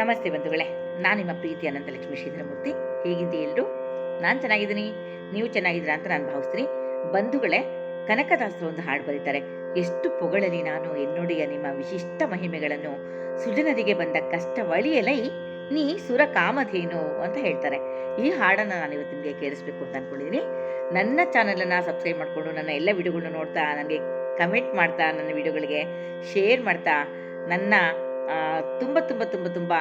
ನಮಸ್ತೆ ಬಂಧುಗಳೇ, ನಾನು ನಿಮ್ಮ ಪ್ರೀತಿ ಅನಂತಲಕ್ಷ್ಮಿ ಶ್ರೀಧರಮೂರ್ತಿ. ಹೇಗಿದ್ದೆ ಎಲ್ಲರೂ ನಾನು ಚೆನ್ನಾಗಿದ್ದೀನಿ. ನೀವು ಚೆನ್ನಾಗಿದ್ದೀರಾ ಅಂತ ನಾನು ಭಾವಿಸ್ತೀನಿ. ಬಂಧುಗಳೇ, ಕನಕದಾಸರು ಒಂದು ಹಾಡು ಬರೀತಾರೆ. ಎಷ್ಟು ಪೊಗಳಲಿ ನಾನು ಎನ್ನುಡಿಯ ನಿಮ್ಮ ವಿಶಿಷ್ಟ ಮಹಿಮೆಗಳನ್ನು. ಸುಜನರಿಗೆ ಬಂದ ಕಷ್ಟ ವಳಿಯಲೈ ನೀ ಸುರ ಕಾಮಧೇನು ಅಂತ ಹೇಳ್ತಾರೆ. ಈ ಹಾಡನ್ನು ನಾನು ಇವತ್ತು ನಿಮಗೆ ಕೇಳಿಸ್ಬೇಕು ಅಂತ ಅಂದ್ಕೊಂಡಿದ್ದೀನಿ ನನ್ನ ಚಾನಲನ್ನು ಸಬ್ಸ್ಕ್ರೈಬ್ ಮಾಡಿಕೊಂಡು ನನ್ನ ಎಲ್ಲ ವಿಡಿಯೋಗಳನ್ನ ನೋಡ್ತಾ, ನನಗೆ ಕಮೆಂಟ್ ಮಾಡ್ತಾ, ನನ್ನ ವಿಡಿಯೋಗಳಿಗೆ ಶೇರ್ ಮಾಡ್ತಾ, ನನ್ನ ತುಂಬ ತುಂಬ ತುಂಬ ತುಂಬ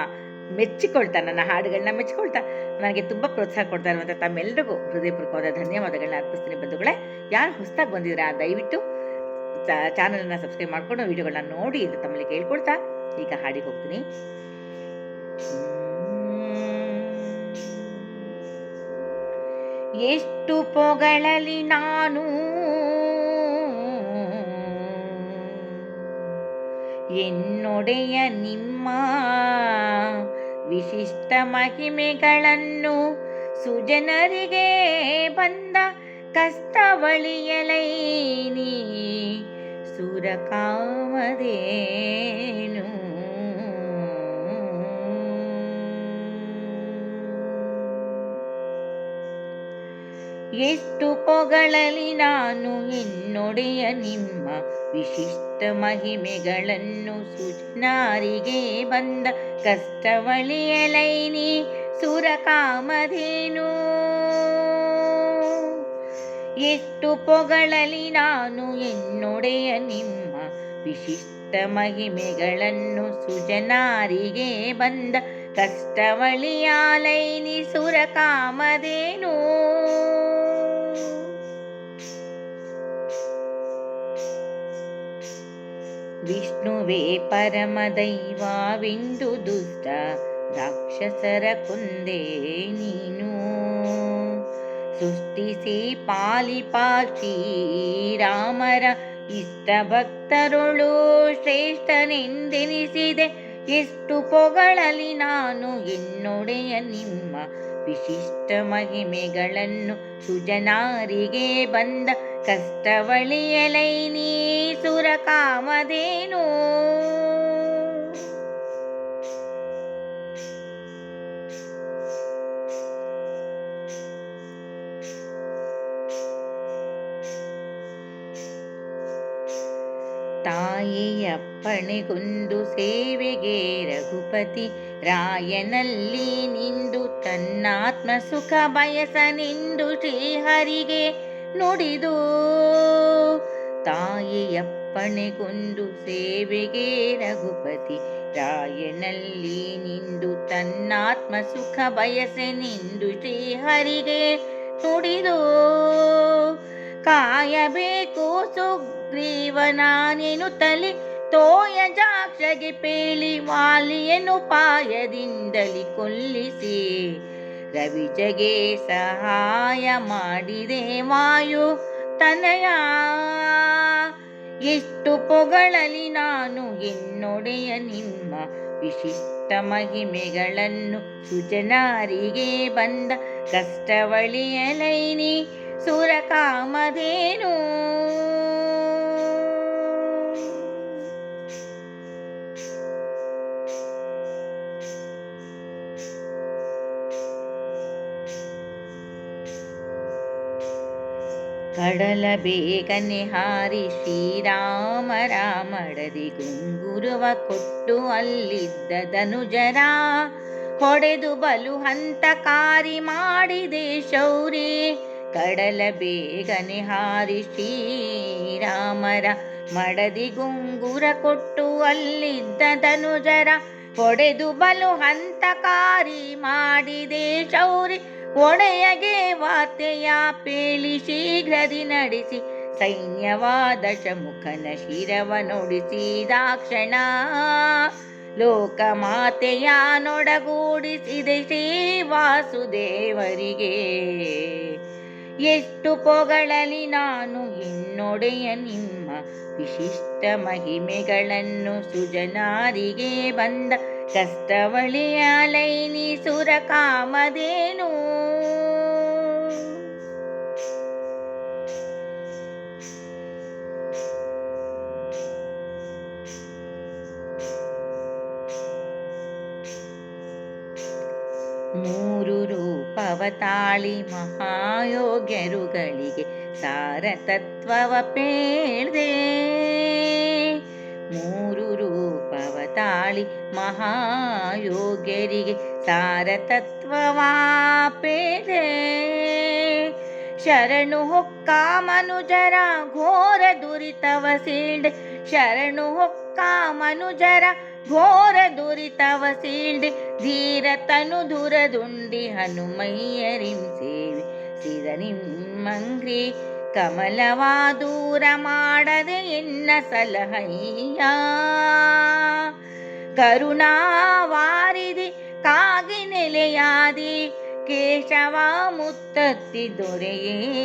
ಮೆಚ್ಚಿಕೊಳ್ತಾ ನನ್ನ ಹಾಡುಗಳನ್ನ, ಮೆಚ್ಚಿಕೊಳ್ತಾ ನನಗೆ ತುಂಬ ಪ್ರೋತ್ಸಾಹ ಕೊಡ್ತಾ ಇರುವಂಥ ತಮ್ಮೆಲ್ಲರಿಗೂ ಹೃದಯಪೂರ್ವಕವಾದ ಧನ್ಯವಾದಗಳನ್ನ ಅರ್ಪಿಸ್ತೀನಿ ಬಂಧುಗಳೇ. ಯಾರು ಹೊಸದಾಗಿ ಆ ದಯವಿಟ್ಟು ಚಾನಲನ್ನು ಸಬ್ಸ್ಕ್ರೈಬ್ ಮಾಡ್ಕೊಂಡು ವಿಡಿಯೋಗಳನ್ನ ನೋಡಿ ಅಂತ ತಮ್ಮಲ್ಲಿ ಕೇಳ್ಕೊಳ್ತಾ ಈಗ ಹಾಡಿಗೆ ಹೋಗ್ತೀನಿ. ಎಷ್ಟು ಪೊಗಳಲಿ ನಾನು ಎನ್ನೊಡೆಯ ನಿಮ್ಮ ವಿಶಿಷ್ಟ ಮಹಿಮೆಗಳನ್ನು ಸುಜನರಿಗೆ ಬಂದ ಕಷ್ಟವಳಿಯಲೈನಿ ಸುರಕಾಮದೇನು ಎಷ್ಟು ಪೊಗಳಲಿ ನಾನು ಇನ್ನೊಡೆಯ ನಿಮ್ಮ ವಿಶಿಷ್ಟ ಮಹಿಮೆಗಳನ್ನು ಸುಜನಾರಿಗೆ ಬಂದ ಕಷ್ಟವಳಿಯಲೈನಿ ಸುರಕಾಮಧೇನು. ಎಷ್ಟು ಪೊಗಳಲಿ ನಾನು ಎನ್ನೊಡೆಯ ನಿಮ್ಮ ವಿಶಿಷ್ಟ ಮಹಿಮೆಗಳನ್ನು ಸುಜನಾರಿಗೆ ಬಂದ ಕಷ್ಟವಳಿಯಾಲೈನಿ ಸುರಕಾಮಧೇನು. ವಿಷ್ಣುವೇ ಪರಮ ದೈವವೆಂದು ದುಷ್ಟ ರಾಕ್ಷಸರ ಕುಂದೇ ನೀನು ಸೃಷ್ಟಿಸಿ ಪಾಲಿಪಾಕ್ಷಿ ರಾಮರ ಇಷ್ಟ ಭಕ್ತರೊಳು ಶ್ರೇಷ್ಠನೆಂದೆನಿಸಿದೆ ಎಷ್ಟು ಪೊಗಳಲಿ ನಾನು ಎನ್ನೊಡೆಯ ನಿಮ್ಮ ವಿಶಿಷ್ಟ ಮಹಿಮೆಗಳನ್ನು ಸುಜನಾರಿಗೆ ಬಂದ ಕಷ್ಟವಳಿಯಲೈ ನೀ ಸುರಕಾಮದೇನು ತಾಯಿಯಪ್ಪಣೆಗೊಂದು ಸೇವೆಗೆ ರಘುಪತಿ ರಾಯನಲ್ಲಿ ನಿಂದು ತನ್ನಾತ್ಮ ಸುಖ ಬಯಸನೆಂದು ಶ್ರೀಹರಿಗೆ ನುಡಿದು. ತಾಯಿಯಪ್ಪಣೆಗೊಂದು ಸೇವೆಗೆ ರಘುಪತಿ ರಾಯನಲ್ಲಿ ನಿಂದು ತನ್ನಾತ್ಮ ಸುಖ ಬಯಸೆನೆಂದು ಶ್ರೀಹರಿಗೆ ನುಡಿದು. ಕಾಯಬೇಕು ಸುಗ್ರೀವನಾನೆನು ತಲಿ ತೋಯ ಜಾಕ್ಷಗೆ ಪೇಳಿ ವಾಲಿಯನು ಪಾಯದಿಂದಲಿ ಕೊಲ್ಲಿಸಿ. ರವಿಜಗೆ ಸಹಾಯ ಮಾಡಿದೆ ವಾಯು ತನಯ. ಎಷ್ಟು ಪೊಗಳಲಿ ನಾನು ಎನ್ನೊಡೆಯ ನಿಮ್ಮ ವಿಶಿಷ್ಟ ಮಹಿಮೆಗಳನ್ನು ಸುಜನಾರಿಗೆ ಬಂದ ಕಷ್ಟವಳಿಯಲೈನಿ ಸುರಕಾಮಧೇನು. ಕಡಲ ಬೇಗನೆ ಹಾರಿ ಶ್ರೀರಾಮ ರಾಮಡದಿ ಗುಂಗುರುವ ಕೊಟ್ಟು ಅಲ್ಲಿದ್ದ ಧನುಜರ ಹೊಡೆದು ಬಲು ಹಂತಕಾರಿ ಮಾಡಿದೆ ಶೌರಿ ಕಡಲ ಬೇಗನೆ ಹಾರಿ ಶ್ರೀರಾಮರ ಮಡದಿ ಗುಂಗುರ ಕೊಟ್ಟು ಅಲ್ಲಿದ್ದ ಧನುಜರ ಹೊಡೆದು ಬಲು ಹಂತಕಾರಿ ಮಾಡಿದೆ ಶೌರಿ. ಒಡೆಯಗೆ ವಾತೆಯ ಪೇಳಿ ಶೀಘ್ರದಿ ನಡೆಸಿ, ಸೈನ್ಯವಾದ ಶಮುಖನ ಶಿರವ ಲೋಕ ಮಾತೆಯ ನೊಡಗೂಡಿಸಿದೆ ಶ್ರೀ ವಾಸುದೇವರಿಗೆ. ಎಷ್ಟು ಪೊಗಳಲಿ ನಾನು ಎನ್ನೊಡೆಯ ನಿಮ್ಮ ವಿಶಿಷ್ಟ ಮಹಿಮೆಗಳನ್ನು ಸುಜನಾರಿಗೆ ಬಂದ ಕಷ್ಟವಳಿಯಲೈನಿ ಸುರಕಾಮಧೇನು ಮೂರು ತಾಳಿ ಮಹಾಯೋಗ್ಯರುಗಳಿಗೆ ಸಾರತತ್ವವ ಪೇಳ್ದೆ. ಮೂರು ರೂಪವ ತಾಳಿ ಮಹಾಯೋಗ್ಯರಿಗೆ ಸಾರತತ್ವವಾ ಪೇಳ್ದೆ. ಶರಣು ಹೊಕ್ಕ ಮನುಜರ ಘೋರ ದುರಿತವ ಸೀಳ್ದೆ. ಶರಣು ಹೊಕ್ಕ ಮನುಜರ ಘೋರ ದುರಿತವ ಸೀಳ್ದೆ ಧೀರ ತನು ದುರದುಂಡಿ ಹನುಮಯ್ಯರಿಂ ಸೇವೆ ಸಿರ ನಿಮ್ಮಂಗ್ರಿ ಕಮಲವಾ ದೂರ ಮಾಡದೆ ಎನ್ನ ಸಲಹಯ್ಯ. ಕರುಣಾವಾರಿದಿ ಕಾಗಿ ನೆಲೆಯಾದಿ, ಕೇಶವ ಮುತ್ತತ್ತಿ ದೊರೆಯೇ.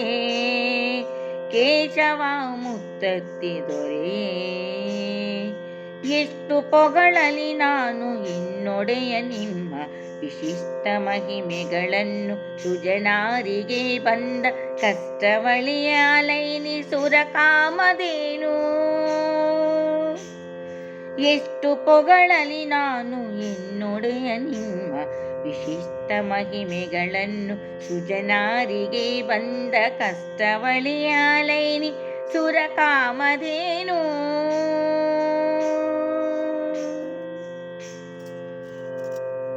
ಕೇಶವ ಮುತ್ತತ್ತಿ ದೊರೆಯೇ. ಎಷ್ಟು ಪೊಗಳಲಿ ನಾನು ಎನ್ನೊಡೆಯ ನಿಮ್ಮ ವಿಶಿಷ್ಟ ಮಹಿಮೆಗಳನ್ನು ಸುಜನಾರಿಗೆ ಬಂದ ಕಷ್ಟವಳಿಯ ಲೈನಿಸುರ ಕಾಮದೇನು ಎಷ್ಟು ಪೊಗಳಲಿ ನಾನು ಎನ್ನೊಡೆಯ ನಿಮ್ಮ ವಿಶಿಷ್ಟ ಮಹಿಮೆಗಳನ್ನು ಸುಜನಾರಿಗೆ ಬಂದ ಕಷ್ಟವಳಿಯ ಲೈನಿ ಸುರ ಕಾಮಧೇನು